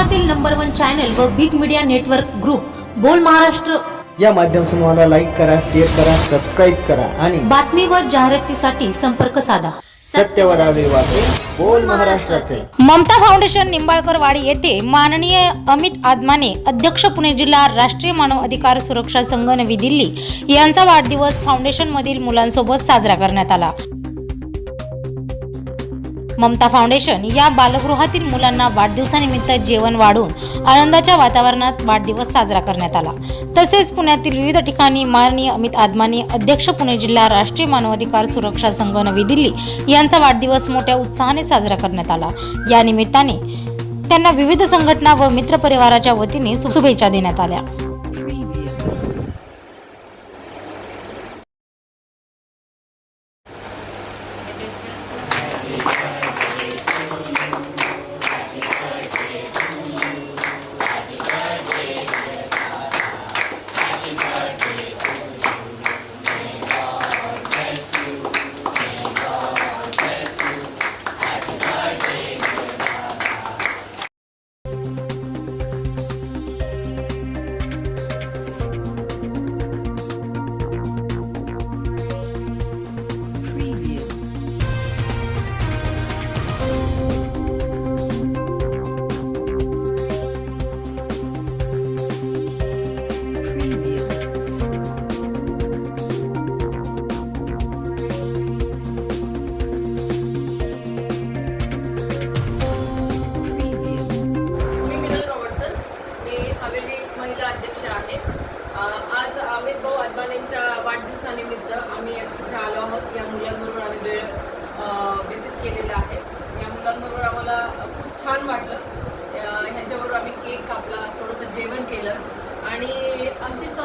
महाराष्ट्रातील number one channel व big media network group Bol Maharashtra. या माध्यम समूहाला लाईक करा शेअर करा सबस्क्राईब करा आणि बातमी व जाहिरातीसाठी संपर्क साधा. सत्यवर आले वाचे बोल महाराष्ट्राचे. ममता फाउंडेशन निंबाळकर वाडी येथे माननीय अमित आदमाने अध्यक्ष पुणे जिल्हा राष्ट्रीय मानव अधिकार सुरक्षा संघ नवी दिल्ली यांचा वाढदिवस फाउंडेशन मधील मुलांसोबत साजरा करण्यात आला. ममता फाउंडेशन या बालगृहातील मुलांना वाढदिवसानिमित्त जेवण वाढून आनंदाच्या वातावरणात वाढदिवस साजरा करण्यात आला. तसेच पुण्यातील विविध ठिकाणी माननीय अमित आदमानी अध्यक्ष पुणे जिल्हा राष्ट्रीय मानवाधिकार सुरक्षा संघ नवी दिल्ली यांचा वाढदिवस मोठ्या उत्साहाने साजरा करण्यात आला. या निमित्ताने त्यांना विविध संघटना व मित्रपरिवाराच्या वतीने शुभेच्छा देण्यात आल्या.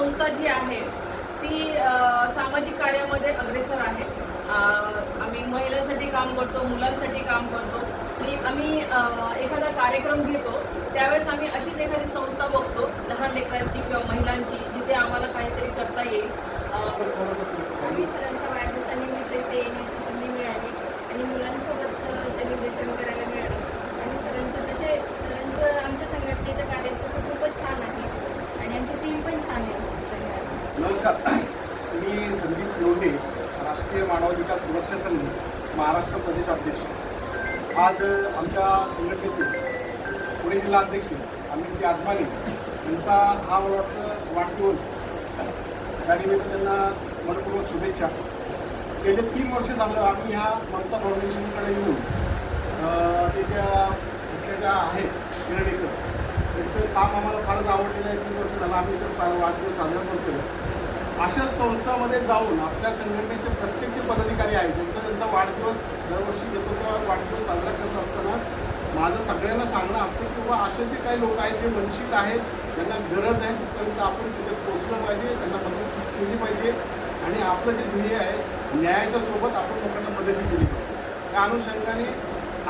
संस्था जी आहे ती सामाजिक कार्यामध्ये अग्रेसर आहे. आम्ही महिलांसाठी काम करतो मुलांसाठी काम करतो. आणि आम्ही एखादा कार्यक्रम घेतो त्यावेळेस आम्ही अशीच एखादी संस्था बघतो लहान लेकरांची किंवा महिलांची जिथे आम्हाला काहीतरी करता येईल. आम्ही सरांच्या वाढदिवसानिमित्त इथे येण्याची संधी मिळाली. आणि मुलांसोबत सेलिब्रेशन करायला मिळालं आणि सरांचं तसे सरांचं आमच्या संघटनेचं कार्य तसं खूपच छान आहे आणि आमची टीम पण छान आहे धन्यवाद नमस्कार. मी संदीप लोंढे राष्ट्रीय मानवाधिकार सुरक्षा संघ महाराष्ट्र प्रदेश अध्यक्ष. आज आमच्या संघटनेचे पुणे जिल्हा अध्यक्ष अमितजी आदमानी यांचा हा मला वाटतं वाढदिवस त्यानिमित्त त्यांना मनपूर्वक शुभेच्छा. गेले तीन वर्ष झालं आम्ही ह्या ममता फाउंडेशनकडे येऊन ते ज्या इथल्या ज्या आहेत किरणेकर त्यांचं काम आम्हाला फारच आवडलेलं आहे. तीन वर्ष झालं आम्ही इथं सा वाढदिवस साजरा करतो अशा संस्थामध्ये जाऊन आपल्या संघटनेचे प्रत्येक जे पदाधिकारी आहेत ज्यांचा त्यांचा वाढदिवस दरवर्षी घेतो तेव्हा वाढदिवस साजरा करत असताना माझं सगळ्यांना सांगणं असतं की बाबा असे जे काही लोक आहेत जे वंचित आहेत ज्यांना गरज आहे तिथपर्यंत आपण तिथे पोचलं पाहिजे त्यांना मदत केली पाहिजे आणि आपलं जे ध्येय आहे न्यायाच्या सोबत आपण लोकांना मदतही केली पाहिजे. त्या अनुषंगाने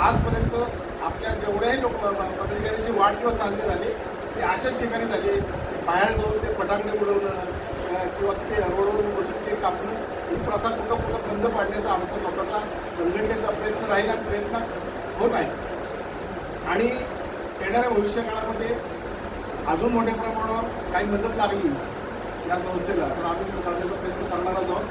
आजपर्यंत आपल्या जेवढ्याही लोक पदाधिकाऱ्यांचे वाढदिवस साजरे झाले ते अशाच ठिकाणी झाले बाहेर जाऊन ते फटाकडे उडवणं किंवा ते रोडवर बसून ते कापणं ही प्रथा कुठं कुठं बंद पाडण्याचा आमचा स्वतःचा संघटनेचा प्रयत्न राहील आणि प्रयत्न होत आहे. आणि येणाऱ्या भविष्य काळामध्ये अजून मोठ्या प्रमाणावर काही मदत लागली या संस्थेला तर आम्ही तो करण्याचा प्रयत्न करणारच आहोत.